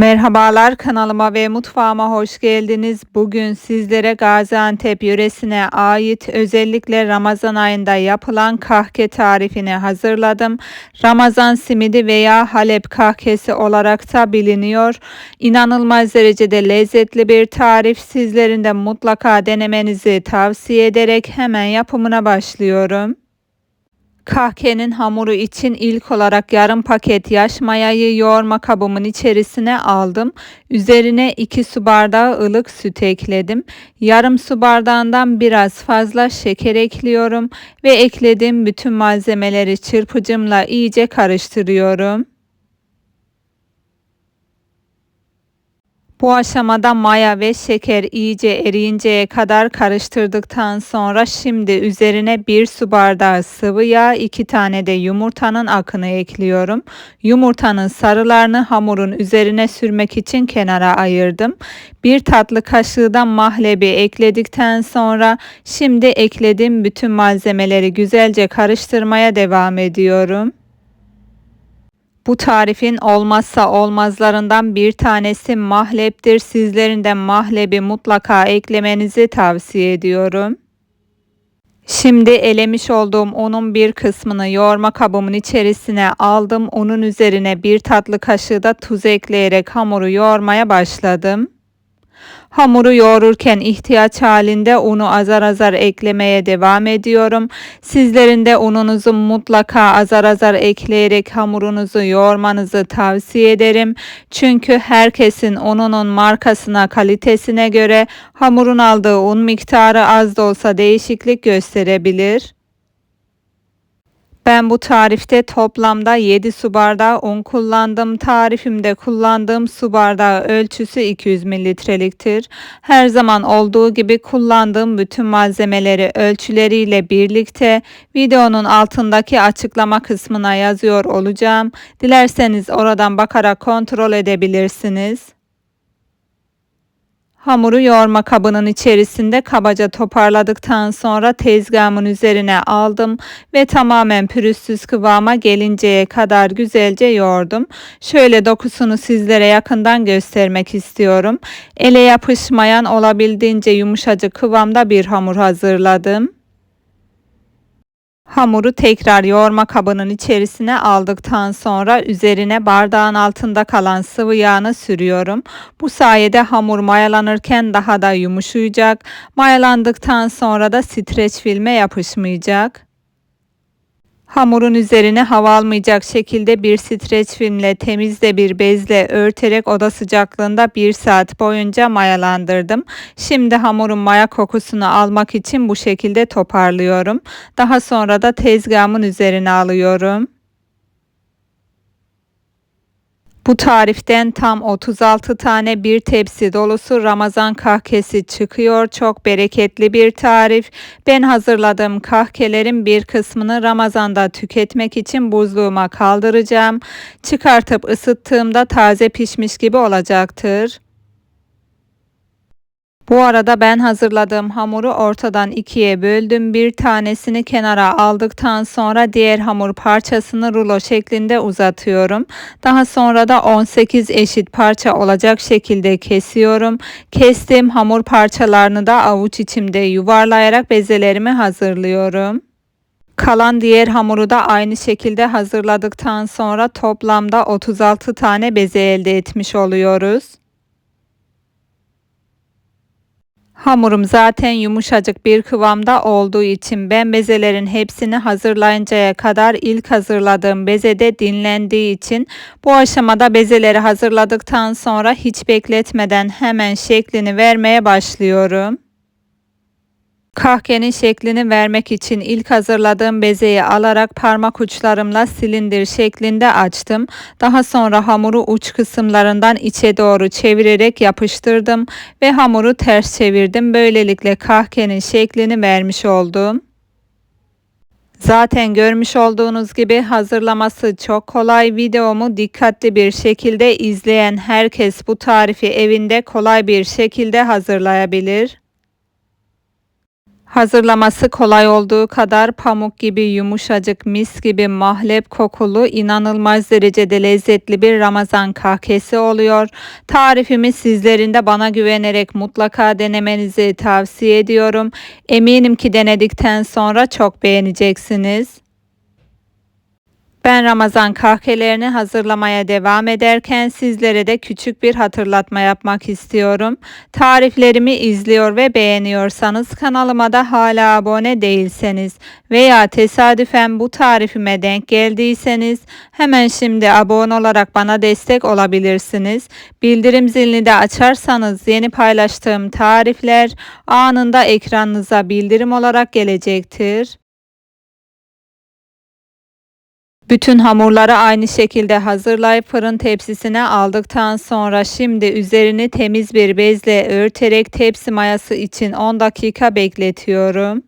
Merhabalar kanalıma ve mutfağıma hoş geldiniz. Bugün sizlere Gaziantep yöresine ait özellikle Ramazan ayında yapılan kahke tarifini hazırladım. Ramazan simidi veya Halep kahkesi olarak da biliniyor. İnanılmaz derecede lezzetli bir tarif. Sizlerin de mutlaka denemenizi tavsiye ederek hemen yapımına başlıyorum. Kahkenin hamuru için ilk olarak yarım paket yaş mayayı yoğurma kabımın içerisine aldım. Üzerine 2 su bardağı ılık süt ekledim. Yarım su bardağından biraz fazla şeker ekliyorum ve eklediğim bütün malzemeleri çırpıcımla iyice karıştırıyorum. Bu aşamada maya ve şeker iyice eriyinceye kadar karıştırdıktan sonra şimdi üzerine bir su bardağı sıvı yağ, iki tane de yumurtanın akını ekliyorum. Yumurtanın sarılarını hamurun üzerine sürmek için kenara ayırdım. Bir tatlı kaşığı da mahlebi ekledikten sonra şimdi eklediğim bütün malzemeleri güzelce karıştırmaya devam ediyorum. Bu tarifin olmazsa olmazlarından bir tanesi mahleptir. Sizlerin de mahlebi mutlaka eklemenizi tavsiye ediyorum. Şimdi elemiş olduğum unun bir kısmını yoğurma kabımın içerisine aldım. Unun üzerine bir tatlı kaşığı da tuz ekleyerek hamuru yoğurmaya başladım. Hamuru yoğururken ihtiyaç halinde unu azar azar eklemeye devam ediyorum. Sizlerin de ununuzu mutlaka azar azar ekleyerek hamurunuzu yoğurmanızı tavsiye ederim. Çünkü herkesin ununun markasına, kalitesine göre hamurun aldığı un miktarı az da olsa değişiklik gösterebilir. Ben bu tarifte toplamda 7 su bardağı un kullandım. Tarifimde kullandığım su bardağı ölçüsü 200 mililitreliktir. Her zaman olduğu gibi kullandığım bütün malzemeleri ölçüleriyle birlikte videonun altındaki açıklama kısmına yazıyor olacağım. Dilerseniz oradan bakarak kontrol edebilirsiniz. Hamuru yoğurma kabının içerisinde kabaca toparladıktan sonra tezgahımın üzerine aldım ve tamamen pürüzsüz kıvama gelinceye kadar güzelce yoğurdum. Şöyle dokusunu sizlere yakından göstermek istiyorum. Ele yapışmayan olabildiğince yumuşacık kıvamda bir hamur hazırladım. Hamuru tekrar yoğurma kabının içerisine aldıktan sonra üzerine bardağın altında kalan sıvı yağını sürüyorum. Bu sayede hamur mayalanırken daha da yumuşayacak. Mayalandıktan sonra da streç filme yapışmayacak. Hamurun üzerine hava almayacak şekilde bir streç filmle temizle bir bezle örterek oda sıcaklığında bir saat boyunca mayalandırdım. Şimdi hamurun maya kokusunu almak için bu şekilde toparlıyorum. Daha sonra da tezgahımın üzerine alıyorum. Bu tariften tam 36 tane bir tepsi dolusu Ramazan kahkesi çıkıyor. Çok bereketli bir tarif. Ben hazırladığım kahkelerin bir kısmını Ramazan'da tüketmek için buzluğuma kaldıracağım. Çıkartıp ısıttığımda taze pişmiş gibi olacaktır. Bu arada ben hazırladığım hamuru ortadan ikiye böldüm. Bir tanesini kenara aldıktan sonra diğer hamur parçasını rulo şeklinde uzatıyorum. Daha sonra da 18 eşit parça olacak şekilde kesiyorum. Kestiğim hamur parçalarını da avuç içimde yuvarlayarak bezelerimi hazırlıyorum. Kalan diğer hamuru da aynı şekilde hazırladıktan sonra toplamda 36 tane beze elde etmiş oluyoruz. Hamurum zaten yumuşacık bir kıvamda olduğu için ben bezelerin hepsini hazırlayıncaya kadar ilk hazırladığım bezede dinlendiği için bu aşamada bezeleri hazırladıktan sonra hiç bekletmeden hemen şeklini vermeye başlıyorum. Kahkenin şeklini vermek için ilk hazırladığım bezeyi alarak parmak uçlarımla silindir şeklinde açtım. Daha sonra hamuru uç kısımlarından içe doğru çevirerek yapıştırdım ve hamuru ters çevirdim. Böylelikle kahkenin şeklini vermiş oldum. Zaten görmüş olduğunuz gibi hazırlaması çok kolay. Videomu dikkatli bir şekilde izleyen herkes bu tarifi evinde kolay bir şekilde hazırlayabilir. Hazırlaması kolay olduğu kadar pamuk gibi yumuşacık, mis gibi mahlep kokulu, inanılmaz derecede lezzetli bir Ramazan kahkesi oluyor. Tarifimi sizlerin de bana güvenerek mutlaka denemenizi tavsiye ediyorum. Eminim ki denedikten sonra çok beğeneceksiniz. Ben Ramazan kahkelerini hazırlamaya devam ederken sizlere de küçük bir hatırlatma yapmak istiyorum. Tariflerimi izliyor ve beğeniyorsanız kanalıma da hala abone değilseniz veya tesadüfen bu tarifime denk geldiyseniz hemen şimdi abone olarak bana destek olabilirsiniz. Bildirim zilini de açarsanız yeni paylaştığım tarifler anında ekranınıza bildirim olarak gelecektir. Bütün hamurları aynı şekilde hazırlayıp fırın tepsisine aldıktan sonra şimdi üzerini temiz bir bezle örterek tepsi mayası için 10 dakika bekletiyorum.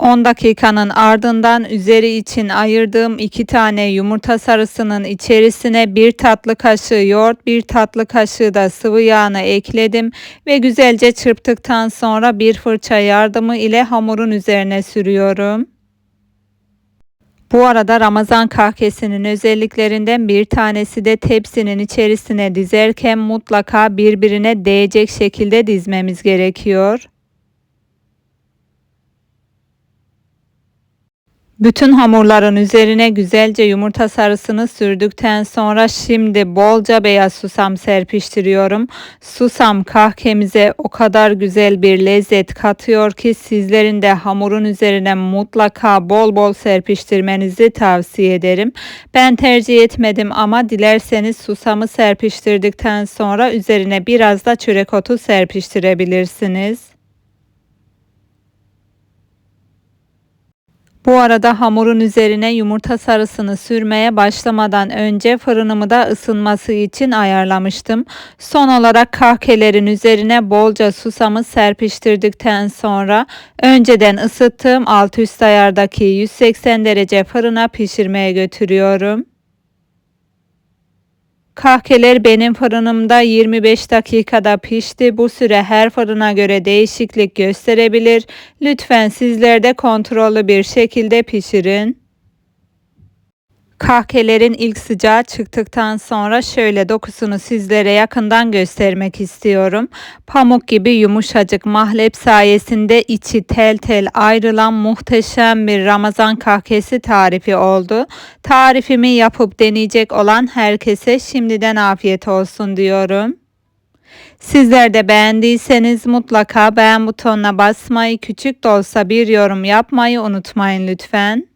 10 dakikanın ardından üzeri için ayırdığım 2 tane yumurta sarısının içerisine 1 tatlı kaşığı yoğurt, 1 tatlı kaşığı da sıvı yağını ekledim ve güzelce çırptıktan sonra bir fırça yardımı ile hamurun üzerine sürüyorum. Bu arada Ramazan kahkesinin özelliklerinden bir tanesi de tepsinin içerisine dizerken mutlaka birbirine değecek şekilde dizmemiz gerekiyor. Bütün hamurların üzerine güzelce yumurta sarısını sürdükten sonra şimdi bolca beyaz susam serpiştiriyorum. Susam kahkemize o kadar güzel bir lezzet katıyor ki sizlerin de hamurun üzerine mutlaka bol bol serpiştirmenizi tavsiye ederim. Ben tercih etmedim ama dilerseniz susamı serpiştirdikten sonra üzerine biraz da çörek otu serpiştirebilirsiniz. Bu arada hamurun üzerine yumurta sarısını sürmeye başlamadan önce fırınımı da ısınması için ayarlamıştım. Son olarak kahkelerin üzerine bolca susamı serpiştirdikten sonra önceden ısıttığım alt üst ayardaki 180 derece fırına pişirmeye götürüyorum. Kahkeler benim fırınımda 25 dakikada pişti. Bu süre her fırına göre değişiklik gösterebilir. Lütfen sizler de kontrollü bir şekilde pişirin. Kahkelerin ilk sıcağı çıktıktan sonra şöyle dokusunu sizlere yakından göstermek istiyorum. Pamuk gibi yumuşacık mahlep sayesinde içi tel tel ayrılan muhteşem bir Ramazan kahkesi tarifi oldu. Tarifimi yapıp deneyecek olan herkese şimdiden afiyet olsun diyorum. Sizler de beğendiyseniz mutlaka beğen butonuna basmayı, küçük de olsa bir yorum yapmayı unutmayın lütfen.